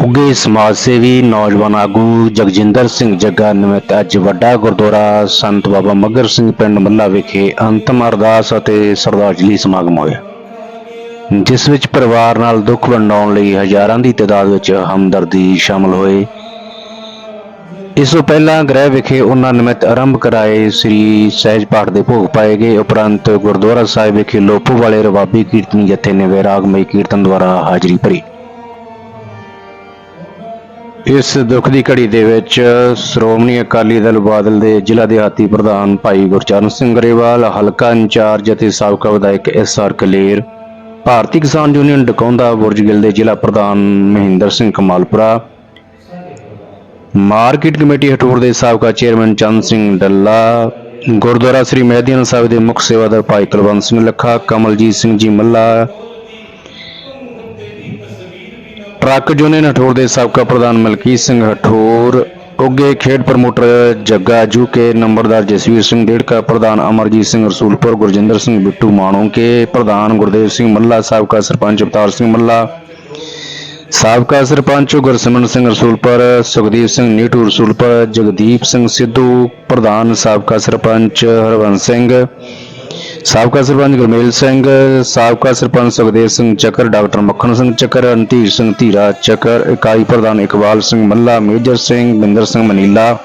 ਉੱਗੇ ਸਮਾਜ ਸੇਵੀ ਨੌਜਵਾਨ ਆਗੂ ਜਗਜਿੰਦਰ ਸਿੰਘ ਜੱਗਾ ਨਿਮਿਤ ਅੱਜ ਵੱਡਾ ਗੁਰਦੁਆਰਾ ਸੰਤ ਬਾਬਾ ਮੱਗਰ ਸਿੰਘ ਪਿੰਡ ਮੱਲਾ ਵਿਖੇ ਅੰਤਮ ਅਰਦਾਸ ਅਤੇ ਸਰਦਾਜਲੀ ਸਮਾਗਮ ਹੋਇਆ। ਜਿਸ ਵਿੱਚ ਪਰਿਵਾਰ ਨਾਲ ਦੁੱਖ ਵੰਡਾਉਣ ਲਈ ਹਜ਼ਾਰਾਂ ਦੀ ਤਾਦਾਦ ਵਿੱਚ ਹਮਦਰਦੀ ਸ਼ਾਮਲ ਹੋਏ। ਇਸ ਤੋਂ ਪਹਿਲਾਂ ਗ੍ਰਹਿ ਵਿਖੇ ਉਹਨਾਂ ਨਿਮਿਤ ਆਰੰਭ ਕਰਾਏ ਸ੍ਰੀ ਸਹਿਜ ਪਾਠ ਦੇ ਭੋਗ ਪਾਏ ਗਏ। ਉਪਰੰਤ ਗੁਰਦੁਆਰਾ ਸਾਹਿਬ ਵਿਖੇ ਲੋਪੋ ਵਾਲੇ ਰਵਾਬੀ ਕੀਰਤਨੀ ਜਥੇ ਨੇ ਵੈਰਾਗਮਈ ਕੀਰਤਨ ਦੁਆਰਾ ਹਾਜ਼ਰੀ ਭਰੀ। ਇਸ ਦੁੱਖ ਦੀ ਘੜੀ ਦੇ ਵਿੱਚ ਸ਼੍ਰੋਮਣੀ ਅਕਾਲੀ ਦਲ ਬਾਦਲ ਦੇ ਜ਼ਿਲ੍ਹਾ ਦਿਹਾਤੀ ਪ੍ਰਧਾਨ ਭਾਈ ਗੁਰਚਰਨ ਸਿੰਘ ਗਰੇਵਾਲ, ਹਲਕਾ ਇੰਚਾਰਜ ਅਤੇ ਸਾਬਕਾ ਵਿਧਾਇਕ ਐਸ ਆਰ ਕਲੇਰ, ਭਾਰਤੀ ਕਿਸਾਨ ਯੂਨੀਅਨ ਡਕੌਂਦਾ ਬੁਰਜਗਿੱਲ ਦੇ ਜ਼ਿਲ੍ਹਾ ਪ੍ਰਧਾਨ ਮਹਿੰਦਰ ਸਿੰਘ ਕਮਾਲਪੁਰਾ ਮਾਰਕੀਟ ਕਮੇਟੀ ਹਟੂਰ ਦੇ ਸਾਬਕਾ ਚੇਅਰਮੈਨ ਚੰਦ ਸਿੰਘ ਡੱਲਾ, ਗੁਰਦੁਆਰਾ ਸ੍ਰੀ ਮਹਿਦੀਨ ਸਾਹਿਬ ਦੇ ਮੁੱਖ ਸੇਵਾਦਾਰ ਭਾਈ ਕੁਲਵੰਤ ਸਿੰਘ ਲੱਖਾ, ਕਮਲਜੀਤ ਸਿੰਘ ਜੀ ਮੱਲਾ। ਟਰੱਕ ਯੂਨੀਅਨ ਹਠੋਰ ਦੇ ਸਾਬਕਾ ਪ੍ਰਧਾਨ ਮਲਕੀਤ ਸਿੰਘ ਹਠੋਰ ਉੱਗੇ ਖੇਡ ਪ੍ਰਮੋਟਰ ਜੱਗਾ ਜੂਕੇ, ਨੰਬਰਦਾਰ ਜਸਵੀਰ ਸਿੰਘ ਡੇੜਕਾ, ਪ੍ਰਧਾਨ ਅਮਰਜੀਤ ਸਿੰਘ ਰਸੂਲਪੁਰ, ਗੁਰਜਿੰਦਰ ਸਿੰਘ ਬਿੱਟੂ ਮਾਣੋਕੇ, ਪ੍ਰਧਾਨ ਗੁਰਦੇਵ ਸਿੰਘ ਮੱਲਾ, ਸਾਬਕਾ ਸਰਪੰਚ ਅਵਤਾਰ ਸਿੰਘ ਮੱਲਾ। ਸਾਬਕਾ ਸਰਪੰਚ ਗੁਰਸਿਮਰਨ ਸਿੰਘ ਰਸੂਲਪੁਰ ਸੁਖਦੀਪ ਸਿੰਘ ਨੀਟੂ ਰਸੂਲਪੁਰ ਜਗਦੀਪ ਸਿੰਘ ਸਿੱਧੂ, ਪ੍ਰਧਾਨ ਸਾਬਕਾ ਸਰਪੰਚ ਹਰਵੰਸ ਸਿੰਘ, ਸਾਬਕਾ ਸਰਪੰਚ ਗੁਰਮੇਲ ਸਿੰਘ, ਸਾਬਕਾ ਸਰਪੰਚ ਸੁਖਦੇਵ ਸਿੰਘ ਚੱਕਰ, ਡਾਕਟਰ ਮੱਖਣ ਸਿੰਘ ਚੱਕਰ, ਰਣਧੀਰ ਸਿੰਘ ਧੀਰਾ ਚੱਕਰ, ਇਕਾਈ ਪ੍ਰਧਾਨ Iqbal Singh Malla, Major Singh Binder Singh Manila,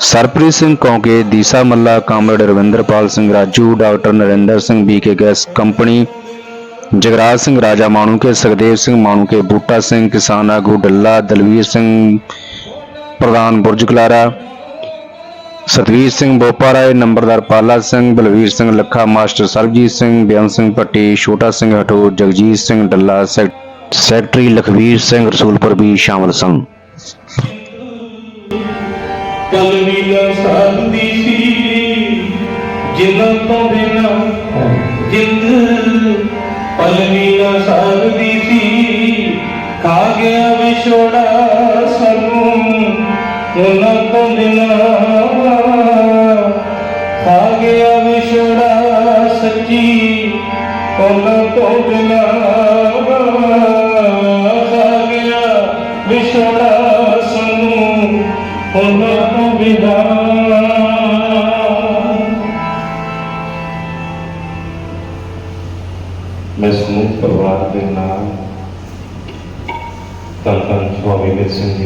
Sarpreet Singh Kaunke, Deesa Malla, comrade Ravinderpal Singh Raju, doctor Narinder Singh BK gas company Jagraj Singh Raja Manuke Sukhdev Singh Manuke ਬੂਟਾ ਸਿੰਘ, ਕਿਸਾਨ ਆਗੂ ਡੱਲਾ, ਦਲਵੀਰ ਸਿੰਘ, ਪ੍ਰਧਾਨ ਬੁਰਜ ਕਲਾਰਾ, ਸਤਵੀਰ ਸਿੰਘ ਬੋਪਾ ਰਾਏ ਨੰਬਰਦਾਰ Pala Singh, Balvir Singh Lakha, master Sarabjit Singh, Bian Singh Bhatti, Chhota Singh Hatto Jagjit Singh Dalla sec- secretary Lakhvir Singh, Rasulpur ਵੀ ਸ਼ਾਮਲ ਸਨ। ਕਲਮੀ ਦਾ ਸਾਧਦੀ ਸੀ ਜਿਨ੍ਹਾਂ ਤੋਂ ਬਿਨਾ ਜਿੰਦ ਪਲਮੀ ਦਾ ਸਾਧਦੀ ਸੀ। ਖਾ ਗਿਆ ਵਿਛੋੜਾ ਸਾਨੂੰ ਉਹਨਾਂ ਤੋਂ ਬਿਨਾ ਖਾ ਗਿਆ ਵਿਛੋੜਾ ਸੱਚੀ ਉਹਨਾਂ ਤੋਂ ਬਿਨਾ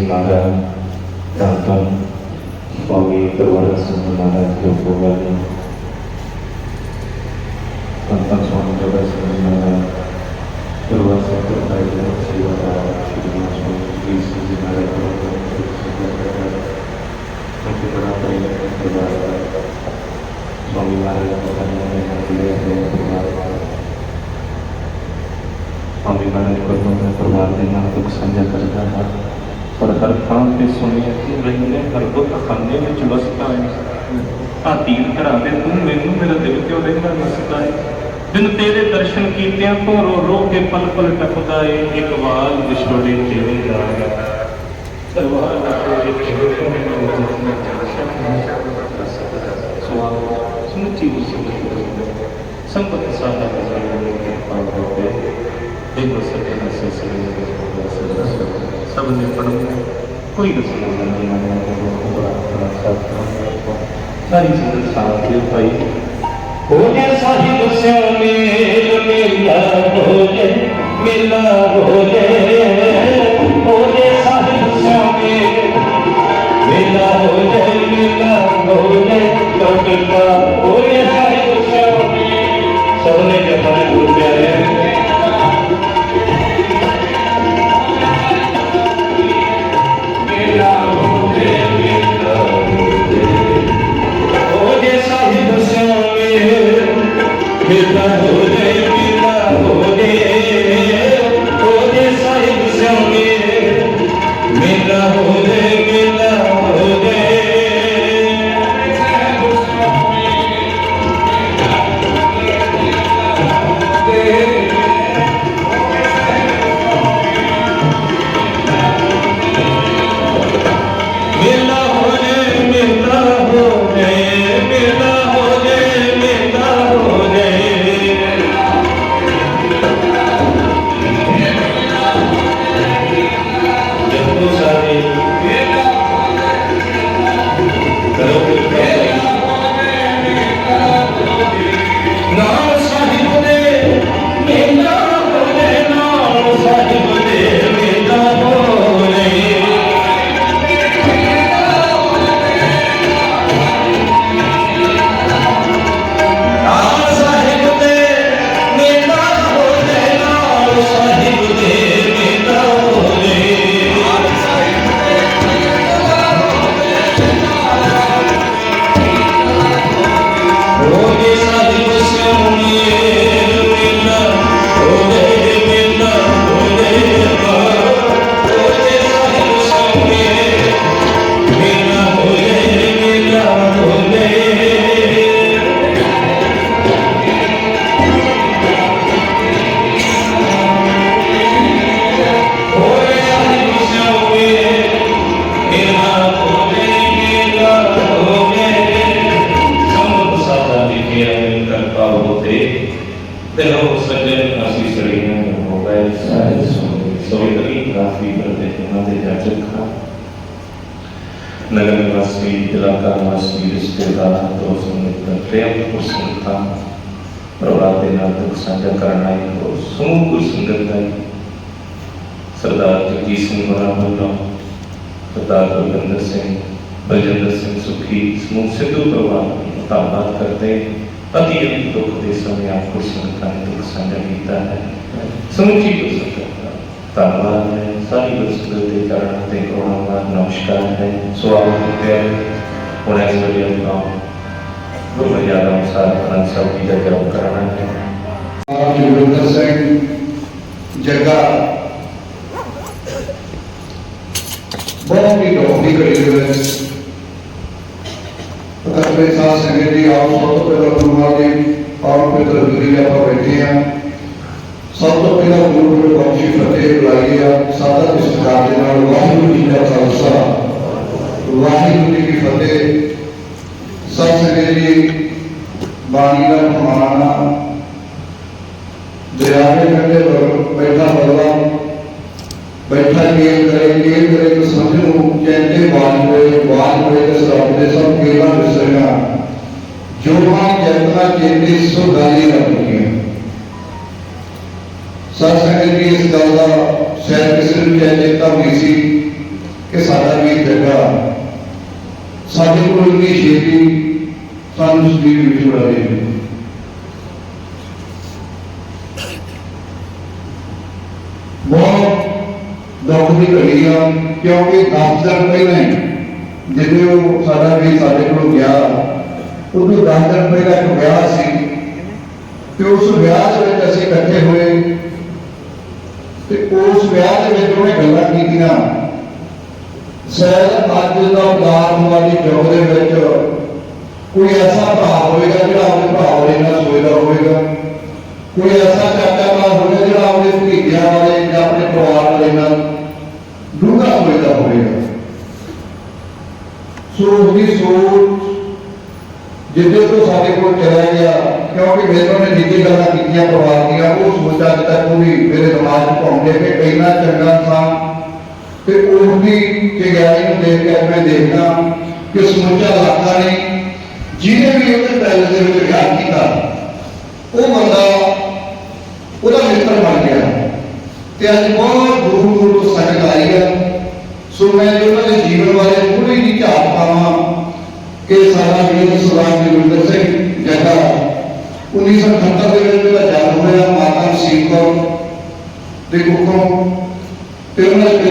ਵੀਰ ਸਿੰਘ ਜੀ ਮਹਾਰਾਜ ਧੰਨ ਧੰਨ ਸਵਾਮੀ ਪਰਿਵਾਰ ਸਿੰਘ ਮਹਾਰਾਜ ਜੋ ਕੋਵਾਲੀ ਧੰਨ ਧੰਨ ਸਵਾਮੀ ਜੋਗਾ ਸਿੰਘ ਜੀ ਮਹਾਰਾਜ ਪਰਿਵਾਰ ਸਿੰਘ ਭਾਈ ਜੀ ਸੇਵਾ ਦਾ ਸ਼੍ਰੀ ਸਵਾਮੀ ਜੀ ਸਿੰਘ ਜੀ ਮਹਾਰਾਜ ਪਰਿਵਾਰ ਸੰਤ ਬੜਾ ਪਰਿਵਾਰ ਦਾ ਸਵਾਮੀ ਮਹਾਰਾਜ ਦਾ ਧੰਨਵਾਦ ਕਰਦੇ ਹਾਂ ਪਰਿਵਾਰ ਦਾ ਸਵਾਮੀ ਮਹਾਰਾਜ ਕੋਲੋਂ ਮੈਂ ਪਰਿਵਾਰ ਦੇ ਨਾਲ ਦੁੱਖ ਸਾਂਝਾ ਕਰਦਾ ਹਾਂ ਪਰ ਹਰ ਥਾਂ ਤੇ ਸੁਣਿਆ ਕਿ ਰਹਿੰਦੇ ਹਰ ਬੁੱਤ ਖਾਨੇ ਵਿੱਚ ਵਸਦਾ ਹੈ ਆ ਤੀਰ ਧਰਾਵੇ ਤੂੰ ਮੈਨੂੰ ਮੇਰਾ ਦਿਲ ਕਿਉਂ ਰਹਿੰਦਾ ਨਸਦਾ ਹੈ ਦਿਨ ਤੇਰੇ ਦਰਸ਼ਨ ਕੀਤਿਆਂ ਤੋਂ ਰੋ ਰੋ ਕੇ ਪਲ ਪਲ ਟੱਪਦਾ ਏ ਇੱਕ ਵਾਰ ਵਿਛੋੜੇ ਤੇਰੇ ਦਾ ਦਰਬਾਰ ਦਾ ਤੇਰੇ ਚਿਹਰੇ ਤੋਂ ਮੈਨੂੰ ਜਿਸਨੇ ਸਵਾਲ ਸਮੁੱਚੀ ਉਸੇ ਸੰਪਤ ਸਾਡਾ ਬਜ਼ਾਰ ਦੇ ਪਾਲ ਹੋਵੇ ਦੇਖੋ ਸਤਨਾ ਸਿਲਸਿਲੇ ਦੇ ਵਿੱਚ ਸਭ ਨੇ ਪੜ੍ਹਨਾ ਕੋਈ ਰਸੂਲ ਨਹੀਂ ਆਇਆ ਰਿਸ਼ਤੇਦਾਰ ਦੋਸਤ ਮਿੱਤਰ ਪ੍ਰੇਮ ਕੁਸਲਤਾ ਪਰਿਵਾਰ ਦੇ ਨਾਲ ਦੁੱਖ ਸਾਂਝਾ ਕਰਨ ਆਏ ਹੋ ਸਮੂਹ ਗੁਰ ਸੰਗਤ ਦਾ ਸਰਦਾਰ ਜਗਜੀਤ ਸਿੰਘ ਮਰਾ ਸਰਦਾਰ ਬਲਵਿੰਦਰ ਸਿੰਘ ਬਲਜਿੰਦਰ ਸਿੰਘ ਸੁਖੀ ਸਮੂਹ ਸਿੱਧੂ ਪਰਿਵਾਰ ਧੰਨਵਾਦ ਕਰਦੇ ਅਤੀ ਅਤੀ ਦੁੱਖ ਦੇ ਸਮੇਂ ਆਪ ਗੁਰ ਸੰਗਤਾਂ ਨੇ ਦੁੱਖ ਸਾਂਝਾ ਕੀਤਾ ਹੈ ਸਮੁੱਚੀ ਗੁਰ ਸੰਗਤ ਧੰਨਵਾਦ ਹੈ ਸਾਰੀ ਗੁਰ ਦੇ ਚਰਨਾਂ ਤੇ ਕਰੋੜਾਂ ਨਮਸਕਾਰ ਹੈ। ਸੋ ਆਪ ਤੇ ਹੁਣ ਇਸ ਵੇਲੇ ਆਪਾਂ ਗੁਰੂ ਮਰਿਆਦਾ ਅਨੁਸਾਰ ਅਨੰਦ ਸਿੰਘ ਜੱਗਾ ਬਹੁਤ ਹੀ ਲੋਕੀ ਘੜੀ ਦੇ ਵਿੱਚ ਅਕਬਰੇ ਸਾਹ ਸੰਗਤ ਜੀ ਆਪ ਸਭ ਤੋਂ ਪਹਿਲਾਂ ਗੁਰੂਆਂ ਦੀ ਆਪ ਪਿਤਰ ਗੁਰੀ ਆਪਾਂ ਬੈਠੇ ਆ ਸਭ ਤੋਂ ਪਹਿਲਾਂ ਗੁਰੂ ਗੁਰੂ ਬਖਸ਼ੀ ਫਤਿਹ ਬੁਲਾਈ ਆ ਸਾਦਾ ਇਸਤਕਾਰ ਦੇ ਨਾਲ ਵਾਹਿਗੁਰੂ ਜੀ ਦਾ ਖਾਲਸਾ ਵਾਹਿਗੁਰੂ ਜੀ ਕੀ ਫਤਿਹ। ਸਭ ਸੰਗਤ ਜੀ। ਬਾਣੀ ਦਾ ਪ੍ਰਮਾਣ। ਆ ਕੰਢੇ ਬੈਠਾ ਬਦਲਾ। ਬੈਠਾ ਕੇਲ ਕਰੇ ਕੇਲ ਕਰੇ ਤਾਂ ਸਮਝ ਕਹਿੰਦੇ ਬਾਜ ਹੋਏ ਬਾਜ ਹੋਏ ਤੇ ਸਰਬ ਦੇ ਸਭ ਕੇਲਾ ਵਿਸਰਗਾ ਜੋ ਮਾਂ ਜਨਤਾ ਕਹਿੰਦੇ, ਸੋ ਗਾਲੀ ਰੱਖੀ ਸਤ ਸੰਗਤ ਜੀ, ਇਸ ਗੱਲ ਦਾ ਸ਼ਾਇਦ ਕਿਸੇ ਨੂੰ ਚੇਤਾ ਹੋਈ ਸੀ ਕਿ ਸਾਡਾ ਵੀ ਜੱਗਾ ਸਾਡੇ ਕੋਲ ਵੀ ਛੇਤੀ ਸਾਨੂੰ ਸਰੀਰ ਵਿੱਚ ਉਡਾ ਦੇ ਬਹੁਤ ਦੁੱਖ ਦੀ ਘੜੀ ਆ, ਕਿਉਂਕਿ 10 ਦਿਨ ਪਹਿਲਾਂ ਹੀ ਜਦੋਂ ਉਹ ਸਾਡਾ ਵੀ ਸਾਡੇ ਕੋਲ ਗਿਆ ਉਦੋਂ 10 ਦਿਨ ਪਹਿਲਾਂ ਇੱਕ ਵਿਆਹ ਸੀ। ਤੇ ਉਸ ਵਿਆਹ ਦੇ ਵਿੱਚ ਅਸੀਂ ਇਕੱਠੇ ਹੋਏ। ਤੇ ਉਸ ਵਿਆਹ ਦੇ ਵਿੱਚ ਉਹਨੇ ਗੱਲਾਂ ਕੀਤੀਆਂ। ਸ਼ਾਇਦ ਅੱਜ ਦਾ ਉਦਾਰਵਾਦੀ ਯੁੱਗ ਦੇ ਵਿੱਚ ਕੋਈ ਐਸਾ ਭਰਾ ਹੋਵੇਗਾ ਜਿਹੜਾ ਆਪਣੇ ਭਰਾ ਨਾਲ ਸੋਚਦਾ ਹੋਵੇਗਾ। ਕੋਈ ਐਸਾ ਚਾਚਾ ਭਰਾ ਹੋਵੇਗਾ ਜਿਹੜਾ ਆਪਣੇ ਭਤੀਜਿਆਂ ਵਾਲੇ ਜਾਂ ਆਪਣੇ ਪਰਿਵਾਰ ਵਾਲੇ ਨਾਲ ਡੂੰਘਾ ਸੋਚਦਾ ਹੋਵੇਗਾ। ਸੋ ਉਹਦੀ ਸੋਚ ਜਿੱਦੇ ਤੋਂ ਸਾਡੇ ਕੋਲ ਚਲਾ ਗਿਆ, ਕਿਉਂਕਿ ਮੇਰੇ ਨੇ ਨਿੱਜੀ ਗੱਲਾਂ ਕੀਤੀਆਂ ਪਰਿਵਾਰ ਦੀਆਂ, ਉਹ ਸੋਚ ਅੱਜ ਤੱਕ ਉਹ ਵੀ ਮੇਰੇ ਦਿਮਾਗ 'ਚ ਘੁੰਮਦੇ ਕਿ ਇੰਨਾ ਚੰਗਾ ਇਨਸਾਨ ਤੇ ਉਹਦੀ ਚੰਗਿਆਈ ਨੂੰ ਦੇਖ ਕੇ ਮੈਂ ਦੇਖਦਾ ਕਿ ਸਮੁੱਚਾ ਇਲਾਕਾ ਨੇ ਜਿਹਨੇ ਵੀ ਉਹਦੇ ਪੈਲਸ ਦੇ ਵਿੱਚ ਵਿਆਹ ਕੀਤਾ, ਉਹ ਬੰਦਾ ਉਹਦਾ ਮਿੱਤਰ ਬਣ ਗਿਆ। ਤੇ ਅੱਜ ਬਹੁਤ ਦੂਰ ਦੂਰ ਤੋਂ ਸੰਗਤ ਆਈ ਹੈ ਸੋ ਮੈਂ ਜੇ ਉਹਨਾਂ ਦੇ ਜੀਵਨ ਬਾਰੇ ਥੋੜੀ ਜਿਹੀ ਝਾਤ ਪਾਵਾਂ ਕਿ ਸਾਡਾ ਵੀਰ ਸਰਦਾਰ ਜਗਵਿੰਦਰ ਸਿੰਘ ਜੱਗਾ 1978 ਦੇ ਵਿੱਚ ਉਹਦਾ ਜਨਮ ਹੋਇਆ, ਮਾਤਾ ਨਸੀਬ ਕੌਰ ਦੇ ਕੁੱਖੋਂ ਤੇ ਉਹਨਾਂ ਦੇ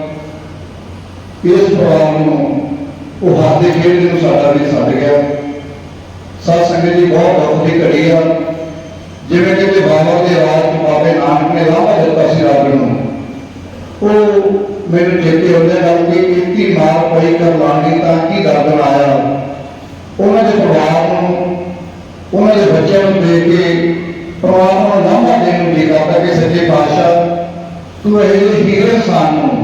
ਇਸ ਪਰਿਵਾਰ ਨੂੰ ਉਹ ਹਾਦੇ ਖੇਡਦੇ ਨੂੰ ਸਾਡਾ ਵੀ ਛੱਡ ਗਿਆ। ਸਤ ਸੰਗਤ ਜੀ, ਬਹੁਤ ਦੁੱਖ ਦੀ ਘੜੀ ਆ। ਜਿਵੇਂ ਕਿ ਤੇ ਬਾਬਾ ਦੇ ਰਾਜ ਬਾਬੇ ਨਾਨਕ ਨੇ ਲਾਭਾ ਦਿੱਤਾ ਸੀ ਰੱਬ ਨੂੰ। ਉਹ ਮੈਨੂੰ ਚੇਤੇ ਹੁੰਦਾ ਗੱਲ ਕਿ ਇੱਕੀ ਮਾਰ ਪਈ ਕਰ ਲਾਣੀ ਤਾਂ ਕੀ ਦਰਦ ਆਇਆ। ਉਹਨਾਂ ਦੇ ਪਰਿਵਾਰ ਨੂੰ, ਉਹਨਾਂ ਦੇ ਬੱਚਿਆਂ ਨੂੰ ਦੇਖ ਕੇ ਪਰਿਵਾਰ ਨੂੰ ਲਾਭਾ ਦੇਣ ਨੂੰ ਜੀ ਕਰਦਾ ਕਿ ਸੱਚੇ ਪਾਤਸ਼ਾਹ, ਤੂੰ ਇਹ ਹੀਰੇ ਇਨਸਾਨ ਨੂੰ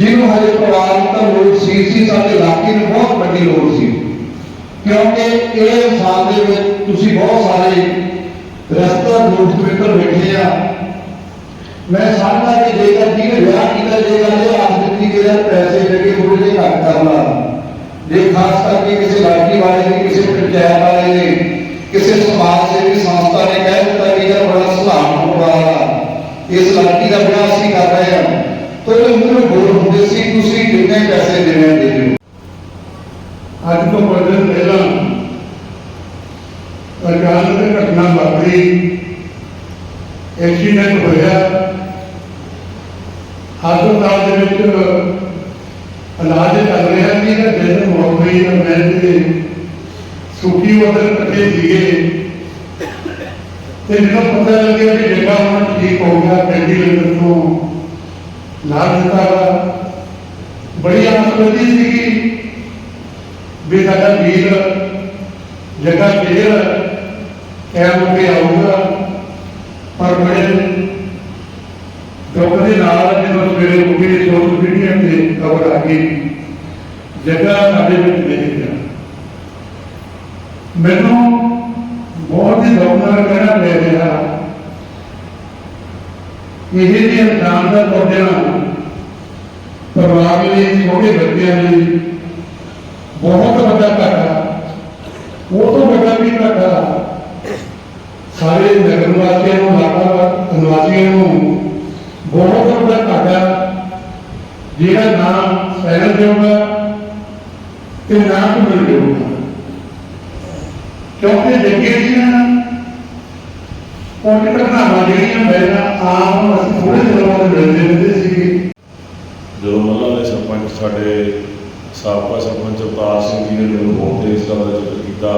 ਜਿਹਨੂੰ ਹਜੇ ਪਰਿਵਾਰ ਨੂੰ ਤਾਂ ਲੋੜ ਸੀ ਸੀ ਸਾਡੇ ਇਲਾਕੇ ਨੂੰ ਬਹੁਤ ਵੱਡੀ ਲੋੜ ਸੀ। ਕਿਉਂਕਿ ਇਹ ਇਨਸਾਨ ਦੇ ਵਿੱਚ ਤੁਸੀਂ ਬਹੁਤ ਸਾਰੇ ਰਸਤਾ ਦੋਸਤ ਮਿੱਤਰ ਬੈਠੇ ਆ। ਮੈਂ ਸਮਝਦਾ ਕਿ ਜੇਕਰ ਜਿਹਨੇ ਵਿਆਹ ਕੀਤਾ ਜੇਕਰ ਇਹ ਆਸ ਦਿੱਤੀ ਕਿ ਯਾਰ ਪੈਸੇ ਦੇ ਥੋੜੇ ਜਿਹੇ ਘੱਟ ਕਰ ਲਾ। ਜੇ ਖਾਸ ਕਰਕੇ ਕਿਸੇ ਲੜਕੀ ਵਾਲੇ ਨੇ, ਕਿਸੇ ਪੰਚਾਇਤ ਵਾਲੇ ਨੇ, ਕਿਸੇ ਸਮਾਜ ਸੇਵੀ ਸੰਸਥਾ ਨੇ ਕਹਿ ਦਿੱਤਾ ਕਿ ਯਾਰ ਬੜਾ ਸੁਧਾਰ ਹੋਣਾ ਇਸ ਲੜਕੀ ਦਾ ਵਿਆਹ ਅਸੀਂ ਕਰ ਰਹੇ ਹਾਂ। ਤਾਂ ਉਹ ਬੋਲ ਹੁੰਦੇ ਸੀ, ਤੁਸੀਂ ਕਿੰਨੇ ਪੈਸੇ ਦੇਣੇ ਦੇ ਦਿਓ? ਅੱਜ ਤੋਂ ਕੁਝ ਦਿਨ ਪਹਿਲਾਂ ਅਚਾਨਕ ਘਟਨਾ ਵਾਪਰੀ। ਐਕਸੀਡੈਂਟ ਹੋਇਆ। ਹਸਪਤਾਲ ਦੇ ਵਿੱਚ ਇਲਾਜ ਚੱਲ ਰਿਹਾ ਸੀ ਤੇ ਜਦੋਂ ਮੌਤ ਹੋਈ ਤਾਂ ਮੈਂ ਤੇ ਸੁਖੀ ਵਦਰ ਇਕੱਠੇ ਸੀਗੇ। ਤੇ ਜਦੋਂ ਪਤਾ ਲੱਗਿਆ ਕਿ ਜੱਗਾ ਹੁਣ ਠੀਕ ਹੋ ਗਿਆ ਵੈਂਟੀਲੇਟਰ ਤੋਂ ਨਾਲ ਦਿੱਤਾ ਬੜੀ ਆਸਮਤੀ ਸੀਗੀ ਵੀ ਸਾਡਾ ਵੀਰ ਜਗਾ ਫੇਰ ਕੈਮ ਹੋ ਆਊਗਾ, ਪਰ ਬੜੇ ਦੁੱਖ ਦੇ ਨਾਲ ਜਦੋਂ ਸਵੇਰੇ ਉੱਠੇ ਸੋਸ਼ਲ ਮੀਡੀਆ ਤੇ ਖਬਰ ਆ ਗਈ, ਜਗਾ ਸਾਡੇ ਵਿੱਚ ਨਹੀਂ ਗਿਆ। ਮੈਨੂੰ ਬਹੁਤ ਹੀ ਦੁੱਖ ਨਾਲ ਕਹਿਣਾ ਪੈ ਰਿਹਾ ਇਹ ਜੀ ਇਨਸਾਨ ਦਾ ਤੁਹਾਡਿਆਂ ਛੋਟੇ ਬੱਚਿਆਂ ਲਈ ਬਹੁਤ ਵੱਡਾ ਘਾਟਾ। ਉਹ ਤੋਂ ਵੱਡਾ ਵੀ ਘਾਟਾ? ਸਾਰੇ ਨਗਰ ਵਾਸੀਆਂ ਨੂੰ ਇਲਾਕਾ ਨਿਵਾਸੀਆਂ ਨੂੰ ਬਹੁਤ ਵੱਡਾ ਘਾਟਾ। ਜਿਹੜਾ ਨਾਮ ਸਹਿਣ ਦੇਊਗਾ ਤੇ ਨਾ ਮਿਲ ਜਾਊਗਾ ਕਿਉਂਕਿ ਜੱਗੇ ਦੀਆਂ ਘਟਨਾਵਾਂ ਜਿਹੜੀਆਂ ਪਹਿਲਾਂ ਆਮ ਅਸੀਂ ਥੋੜੇ ਦਿਨਾਂ ਬਾਅਦ ਮਿਲਦੇ ਰਹਿੰਦੇ ਸੀਗੇ। ਜਦੋਂ ਮੱਲਾ ਦੇ ਸਰਪੰਚ ਸਾਡੇ ਸਾਬਕਾ ਸਰਪੰਚ ਅਵਤਾਰ ਸਿੰਘ ਜੀ ਨੇ ਮੈਨੂੰ ਬਹੁਤ ਤੇ ਇਸ ਗੱਲ ਦਾ ਜ਼ਿਕਰ ਕੀਤਾ।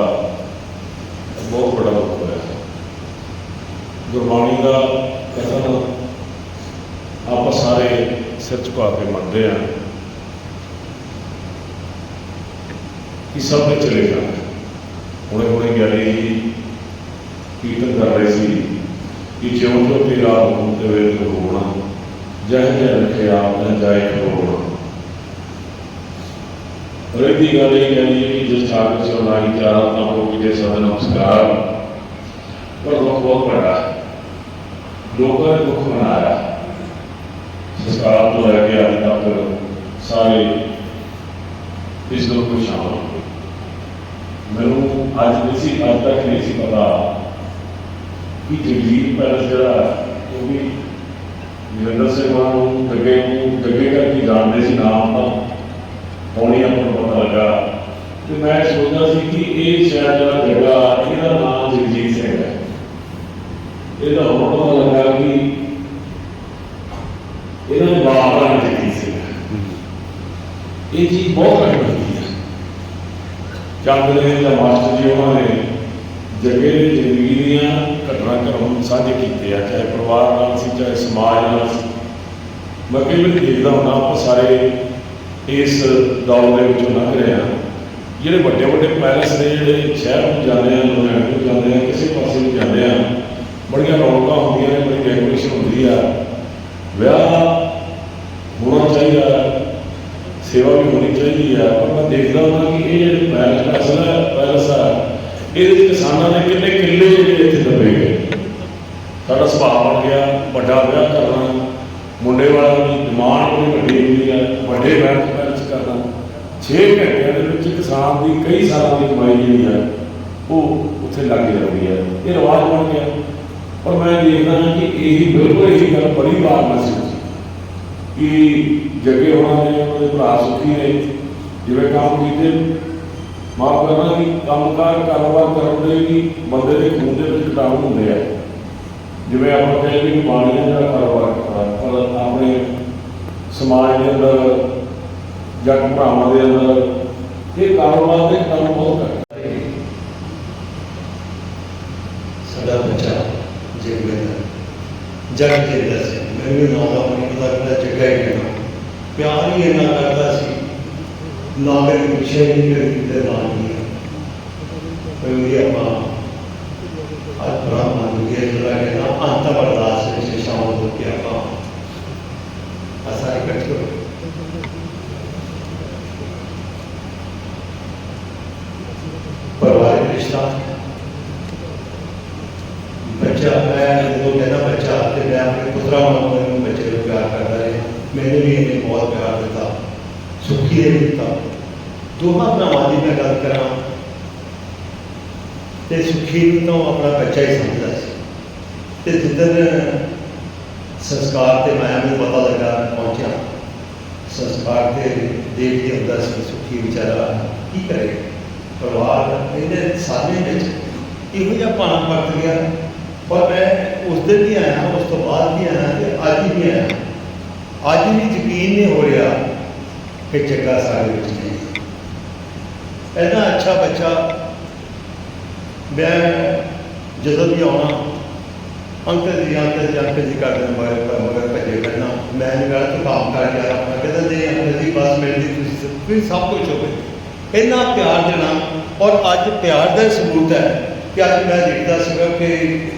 ਬਹੁਤ ਬੜਾ ਦੁੱਖ ਹੋਇਆ। ਗੁਰਬਾਣੀ ਦਾ ਕਥਨ ਆਪਾਂ ਸਾਰੇ ਸਿਰ ਝੁਕਾ ਕੇ ਮੰਨਦੇ ਹਾਂ ਕਿ ਸਭ ਨੇ ਚਲੇ ਜਾਣਾ। ਹੁਣੇ ਹੁਣੇ ਗਿਆਨੀ ਜੀ ਕੀਰਤਨ ਕਰ ਰਹੇ ਸੀ ਕਿ ਜਿਉਂ ਜਿਉਂ ਤੇਰਾ ਹੁਕਮ ਤੇ ਵੇਲ ਹੋਣਾ ਜੈ ਜੈ ਰਖਿਆ ਆਪਣਾ ਜਾਇ ਕਰੋਣਾ ਰਹਿਦੀ ਗੱਲ ਇਹ ਕਹਿੰਦੀ ਹੈ ਕਿ ਜਿਸ ਠਾਕੁਰ ਸੇ ਨਾਈ ਚਾਰਾ ਤਾਂ ਉਹ ਕਿਤੇ ਸਦਾ ਨਮਸਕਾਰ ਪਰ ਦੁੱਖ ਬਹੁਤ ਬੜਾ ਹੈ ਲੋਕਾਂ ਨੇ ਦੁੱਖ ਮਨਾਇਆ ਸੰਸਕਾਰ ਤੋਂ ਲੈ ਕੇ ਅੱਜ ਤੱਕ ਸਾਰੇ ਇਸ ਦੁੱਖ ਵਿੱਚ ਸ਼ਾਮਲ ਹੋ ਗਏ। ਮੈਨੂੰ ਅੱਜ ਨਹੀਂ ਸੀ ਅੱਜ ਤੱਕ ਨਹੀਂ ਸੀ ਪਤਾ ਕਿ ਜਗਜੀਤ ਪੈਲਸ ਜਿਹੜਾ ਹੈ, ਉਹ ਵੀ ਨਿਰੰਦਰ ਸਿੰਘ ਮਾਨ ਨੂੰ ਹੋਣੀ ਆਪਾਂ ਨੂੰ ਪਤਾ ਲੱਗਾ। ਤੇ ਮੈਂ ਸੋਚਦਾ ਸੀ ਕਿ ਇਹ ਸ਼ਾਇਦ ਜਿਹੜਾ ਜਗ੍ਹਾ, ਇਹਦਾ ਨਾਮ ਜਗਜੀਤ ਸਿੰਘ ਹੈ। ਇਹਦਾ ਹੁਣ ਪਤਾ ਲੱਗਾ ਕਿ ਇਹਨਾਂ ਦੇ ਬਾਪ ਦਾ ਨਾਮ ਜਗਜੀਤ ਇਹ ਚੀਜ਼ ਬਹੁਤ ਘੱਟ ਮਿਲਦੀ ਹੈ। ਚੰਦ ਨੇ ਜਾਂ ਮਾਸਟਰ ਜੀ, ਉਹਨਾਂ ਨੇ ਜੱਗੇ ਦੀ ਜ਼ਿੰਦਗੀ ਦੀਆਂ ਘਟਨਾ ਘਟਨਾਕ੍ਰਮ ਸਾਂਝੇ ਕੀਤੇ ਆ, ਚਾਹੇ ਪਰਿਵਾਰ ਨਾਲ ਸੀ, ਚਾਹੇ ਸਮਾਜ ਨਾਲ ਸੀ। ਮੈਂ ਕਈ ਵਾਰੀ ਦੇਖਦਾ ਹੁੰਦਾ, ਆਪਾਂ ਸਾਰੇ ਇਸ ਦੌਰ ਦੇ ਵਿੱਚੋਂ ਲੰਘ ਰਹੇ ਹਾਂ। ਜਿਹੜੇ ਵੱਡੇ ਵੱਡੇ ਪੈਲਸ ਨੇ, ਜਿਹੜੇ ਸ਼ਹਿਰ ਨੂੰ ਜਾਂਦੇ ਆ, ਲੁਧਿਆਣੇ ਨੂੰ ਜਾਂਦੇ ਆ, ਕਿਸੇ ਪਾਸੇ ਨੂੰ ਜਾਂਦੇ ਆ ਬੜੀਆਂ ਰੌਣਕਾਂ ਹੁੰਦੀਆਂ ਨੇ ਬੜੀ ਡੈਕੋਰੇਸ਼ਨ ਹੁੰਦੀ ਆ ਵਿਆਹ ਹੋਣਾ ਚਾਹੀਦਾ ਹੈ, ਸੇਵਾ ਵੀ ਹੋਣੀ ਚਾਹੀਦੀ ਆ ਪਰ ਮੈਂ ਦੇਖਦਾ ਹੁੰਦਾ ਕਿ ਇਹ ਜਿਹੜੇ ਪੈਲਸ ਪੈਲਸ ਹੈ ਪੈਲਸ ਆ ਇਹਦੇ ਵਿੱਚ ਕਿਸਾਨਾਂ ਦੇ ਕਿੰਨੇ ਕਿੱਲੇ ਜਿਹੜੇ ਇੱਥੇ ਦੱਬੇ ਗਏ ਸਾਡਾ ਸੁਭਾਅ ਬਣ ਗਿਆ ਵੱਡਾ ਵਿਆਹ ਕਰਨਾ ਮੁੰਡੇ ਵਾਲਾ ਦੀ ਡਿਮਾਂਡ ਬੜੀ ਵੱਡੀ ਹੁੰਦੀ ਹੈ ਵੱਡੇ ਵਿਆਹ ਚ ਪੈਲਸ ਕਰਨਾ 6 ਘੰਟਿਆਂ ਦੇ ਵਿੱਚ ਕਿਸਾਨ ਦੀ ਕਈ ਸਾਲਾਂ ਦੀ ਕਮਾਈ ਜਿਹੜੀ ਹੈ ਉਹ ਉੱਥੇ ਲੱਗ ਜਾਂਦੀ ਹੈ ਇਹ ਰਿਵਾਜ ਬਣ ਗਿਆ। ਪਰ ਮੈਂ ਦੇਖਦਾ ਹਾਂ ਕਿ ਇਹੀ ਬਿਲਕੁਲ ਇਹੀ ਗੱਲ ਬੜੀ ਵਾਰ ਮੈਂ ਸੀ। ਕਿ ਜੱਗੇ ਹੋਣਾ ਨੇ ਉਹਨਾਂ ਦੇ ਭਰਾ ਸੁਖੀ ਨੇ, ਜਿਵੇਂ ਕੰਮ ਕੀਤੇ ਮਾਫ ਕਰਨਾ ਕਿ ਕੰਮਕਾਰ ਕਾਰੋਬਾਰ ਕਰਨ ਦੇ ਵੀ ਬੰਦੇ ਦੇ ਖੂਨ ਦੇ ਵਿੱਚ ਘਟਾਉ ਹੁੰਦੇ ਆ। ਜਿਵੇਂ ਆਪਾਂ ਕਹਿੰਦੇ ਕਿ ਪਾਣੀ ਦਾ ਕਾਰੋਬਾਰ ਪਰ ਆਪਣੇ ਸਮਾਜ ਦੇ ਅੰਦਰ ਜੱਟ ਭਰਾਵਾਂ ਦੇ ਅੰਦਰ ਇਹ ਕਾਰੋਬਾਰ ਦੇ ਕੰਮ ਬਹੁਤ ਘੱਟ ਹੈ। ਸਾਡਾ ਬੱਚਾ ਜਗਵੇਦਰ ਜਗ ਜਿੰਦਾ ਸੀ। ਮੈਨੂੰ ਨਾਮ ਦਾ ਨਹੀਂ ਪਤਾ ਕਿਹੜਾ ਜੱਗਾ ਹੀ ਕਹਿਣਾ ਪਿਆਰ ਹੀ ਇੰਨਾ ਕਰਦਾ ਸੀ। ਨਾ ਮੇਰੇ ਪਿੱਛੇ ਨਹੀਂ ਮੇਰੇ ਕਿਤੇ ਨਾਲ ਨਹੀਂ ਕੋਈ ਵੀ ਆਪਾਂ ਅੱਜ ਬ੍ਰਾਹਮਣ ਦੇ ਜਿਹੜਾ ਕਿ ਨਾ ਅੰਤ ਅਰਦਾਸ ਵਿੱਚ ਸ਼ਾਮਲ ਹੋ ਕੇ ਆਪਾਂ ਅਸਾਂ ਇਕੱਠੇ ਹੋਏ ਪਰਿਵਾਰਿਕ ਰਿਸ਼ਤਾ ਬੱਚਾ ਮੈਂ ਜਦੋਂ ਕਹਿੰਦਾ ਬੱਚਾ ਤੇ ਮੈਂ ਆਪਣੇ ਪੁੱਤਰਾਂ ਵਾਂਗੂ ਇਹਨੂੰ ਬੱਚੇ ਨੂੰ ਪਿਆਰ ਕਰਦਾ ਰਿਹਾ। ਮੈਨੂੰ ਵੀ ਇਹਨੇ ਬਹੁਤ ਪਿਆਰ ਦਿੱਤਾ, ਸੁਖੀ ਨੇ ਦਿੱਤਾ। ਦੋਹਾਂ ਭਰਾਵਾਂ ਦੀ ਮੈਂ ਗੱਲ ਕਰਾਂ ਤੇ ਸੁਖੀ ਨੂੰ ਆਪਣਾ ਬੱਚਾ ਹੀ ਸਮਝਦਾ ਸੀ। ਤੇ ਜਿੱਦਣ ਸੰਸਕਾਰ ਤੇ ਮੈਂ ਮੈਨੂੰ ਪਤਾ ਲੱਗਾ ਪਹੁੰਚਿਆ। ਸੰਸਕਾਰ ਤੇ ਦੇਖ ਕੇ ਹੁੰਦਾ ਸੀ ਸੁਖੀ ਵਿਚਾਰਾ ਕੀ ਕਰੇ। ਪਰਿਵਾਰ ਇਹਦੇ ਸਾਹਮਣੇ ਵਿੱਚ ਇਹੋ ਜਿਹਾ ਪਾਣ ਵਰਤ ਗਿਆ। ਪਰ ਮੈਂ ਉਸ ਦਿਨ ਵੀ ਆਇਆ ਉਸ ਤੋਂ ਬਾਅਦ ਵੀ ਆਇਆ ਤੇ ਅੱਜ ਵੀ ਆਇਆ ਅੱਜ ਵੀ ਯਕੀਨ ਨਹੀਂ ਹੋ ਰਿਹਾ ਕਿ ਜੱਗਾ ਸਾਡੇ ਵਿੱਚ ਨਹੀਂ। ਇੰਨਾ ਅੱਛਾ ਬੱਚਾ ਮੈਂ ਜਦੋਂ ਵੀ ਆਉਣਾ, ਅੰਕਲ ਜੀ ਅੰਕਲ ਜੀ ਅੰਕਲ ਜੀ ਕਰਦੇ ਮਗਰ ਮਗਰ ਭੱਜੇ ਕਰਨਾ ਮੈਂ ਨਹੀਂ ਕਹਿਣਾ, ਤੂੰ ਆ ਬੱਸ ਮਿਲਦੀ ਤੁਸੀਂ ਤੁਸੀਂ ਸਭ ਕੁਝ ਹੋਵੇ ਇੰਨਾ ਪਿਆਰ ਦੇਣਾ ਔਰ ਅੱਜ ਪਿਆਰ ਦਾ ਸਬੂਤ ਹੈ। ਕਿ ਅੱਜ ਮੈਂ ਦੇਖਦਾ ਸੀਗਾ ਕਿ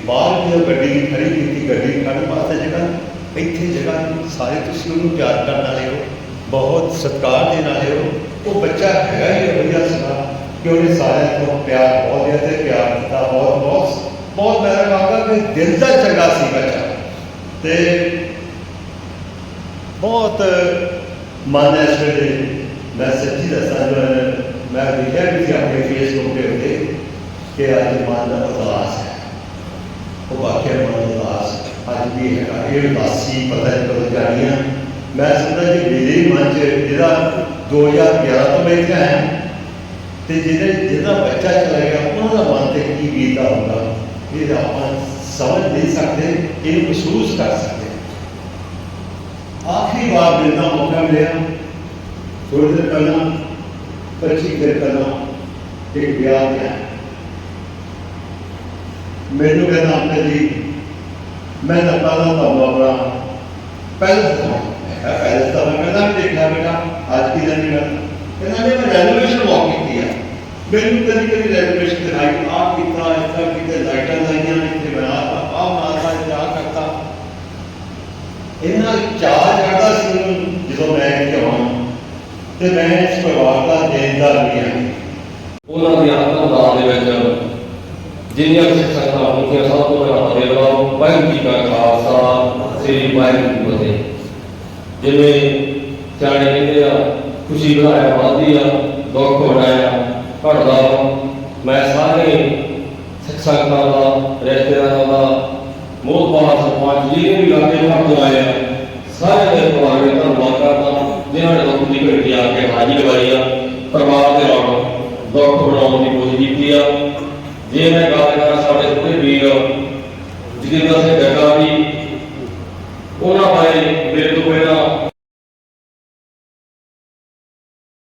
ਬਾਹਰ ਦੀ ਗੱਡੀ ਖੜੀ ਕੀਤੀ, ਗੱਡੀ ਖੜ੍ਹਨ ਵਾਸਤੇ ਜਗ੍ਹਾ ਇੱਥੇ ਜਗ੍ਹਾ ਸਾਰੇ ਤੁਸੀਂ ਉਹਨੂੰ ਪਿਆਰ ਕਰਨ ਵਾਲੇ ਹੋ, ਬਹੁਤ ਸਤਿਕਾਰ ਦੇਣ ਵਾਲੇ ਹੋ, ਉਹ ਬੱਚਾ ਹੈਗਾ ਹੀ ਵਧੀਆ ਸੀਗਾ ਕਿ ਉਹਨੇ ਸਾਰਿਆਂ ਤੋਂ ਪਿਆਰ ਬਹੁਤ ਦਿਆ ਤੇ ਪਿਆਰ ਦਿੱਤਾ, ਬਹੁਤ ਬਹੁਤ ਬਹੁਤ ਮੈਂ ਕਹਾਂਗਾ ਕਿ ਦਿਲ ਦਾ ਚੰਗਾ ਸੀ ਬੱਚਾ। ਤੇ ਬਹੁਤ ਮਨ ਇਸ ਵੇਲੇ, ਮੈਂ ਸੱਚੀ ਦੱਸਾਂ, ਮੈਂ ਲਿਖਿਆ ਵੀ ਆਪਣੇ ਫੇਸਬੁੱਕ ਦੇ ਉੱਤੇ ਕਿ ਅੱਜ ਮਨ ਦਾ ਉਦਾਸ ਹੈ। ਉਹ ਵਾਕਿਆ ਮਨ ਉਦਾਸ ਅੱਜ ਵੀ ਹੈਗਾ। ਇਹ ਉਦਾਸੀ ਪਤਾ ਨਹੀਂ ਕਦੋਂ ਜਾਣੀ ਆ। ਮੈਂ ਸਮਝਦਾ ਕਿ ਮੇਰੇ ਮਨ 'ਚ ਜਿਹੜਾ 2011 ਤੋਂ ਮੈਂ ਇੱਥੇ ਆਇਆ। ਤੇ ਜਿਹਦੇ, ਜਿਹਦਾ ਬੱਚਾ ਚਲਾ ਗਿਆ, ਉਹਨਾਂ ਦਾ ਮਨ ਤੇ ਕੀ ਬੀਤਦਾ ਹੋਊਗਾ ਇਹ ਆਪਾਂ ਸਮਝ ਨਹੀਂ ਸਕਦੇ, ਇਹ ਮਹਿਸੂਸ ਕਰ ਸਕਦੇ ਆਖਰੀ ਵਾਰ ਮਿਲਣ ਦਾ ਮੌਕਾ ਮਿਲਿਆ। ਥੋੜੇ ਦਿਨ ਪਹਿਲਾਂ, ਪੱਚੀ ਦਿਨ ਪਹਿਲਾਂ, ਇੱਕ ਵਿਆਹ ਗਿਆ ਮੈਨੂੰ ਕਹਿੰਦਾ ਅੰਕਲ ਜੀ, ਮੈਂ ਤਾਂ ਪਹਿਲਾਂ ਤਾਂ ਆਪਣਾ ਪਹਿਲਾਂ ਤਾਂ ਮੈਂ ਕਿਹਾ ਮੈਂ ਕਹਿੰਦਾ ਦੇਖਿਆ ਬੇਟਾ, ਅੱਜ ਕੀ ਦਿਨ ਹੈ ਕਹਿੰਦਾ ਨੇ ਮੈਂ ਰੈਨੋਵੇਸ਼ਨ ਵਾਕ ਕੀਤੀ ਆ। ਮੈਨੂੰ ਕਦੀ ਕਦੀ ਰੈਨੋਵੇਸ਼ਨ ਦਿਖਾਈ ਆਹ ਕੀਤਾ ਇਸ ਤਰ੍ਹਾਂ ਲਾਈਟਾਂ ਲਾਈਆਂ, ਇੱਥੇ ਬਣਾਤਾ, ਆਹ ਬਣਾਤਾ, ਇੱਥੇ ਕਰਤਾ। ਇਹਨਾਂ ਚਾਹ ਚੜਦਾ ਸੀ ਜਦੋਂ ਮੈਂ ਇੱਥੇ ਆਉਣਾ। ਤੇ ਮੈਂ ਇਸ ਪਰਿਵਾਰ ਦਾ ਦੇਣਦਾਰ ਵੀ ਹਾਂ। ਉਹਨਾਂ ਦੀ ਆਤਮਦਾਨ ਦੇ ਵਿੱਚ ਜਿੰਨੀਆਂ ਵੀ ਸਿੱਖਿਆ ਹੁੰਦੀਆਂ ਸਭ ਤੋਂ ਪਹਿਲਾਂ ਫਤਿਹ ਬੁਲਾਓ ਵਾਹਿਗੁਰੂ ਜੀ ਕਾ ਖਾਲਸਾ ਸ੍ਰੀ ਵਾਹਿਗੁਰੂ ਜੀ ਕੀ ਜਿਵੇਂ ਸਿਆਣੇ ਕਹਿੰਦੇ ਆ ਖੁਸ਼ੀ ਵਧਾਇਆ ਵਧਦੀ ਆ ਦੁੱਖ ਵਡਾਇਆ ਘਟਦਾ ਮੈਂ ਸਾਰੇ ਸਿੱਖ ਦਾ ਰਿਸ਼ਤੇਦਾਰਾਂ ਦਾ ਮੋਹਬਾਰ ਸਰਪੰਚ ਜਿਹਨੇ ਵੀ ਲਾਗੇ ਘਰ ਤੋਂ ਸਾਰੇ ਦੇ ਪਰਿਵਾਰ ਦਾ ਧੰਨਵਾਦ ਕਰਦਾ ਜਿਨ੍ਹਾਂ ਨੇ ਦੁੱਖ ਦੀ ਘੜੀ ਆ ਕੇ ਹਾਜ਼ਰੀ ਲਵਾਈ ਆ, ਪਰਿਵਾਰ ਦੇ ਨਾਲ ਦੁੱਖ ਬਣਾਉਣ ਦੀ ਕੋਸ਼ਿਸ਼ ਕੀਤੀ ਆ ਜੇ ਮੈਂ ਗੱਲ ਕਰਾਂ ਸਾਡੇ ਪੂਰੇ ਵੀਰ ਜਿਹਦੇ ਪਾਸੇ ਜਗ੍ਹਾ ਵੀ ਉਹਨਾਂ ਬਾਰੇ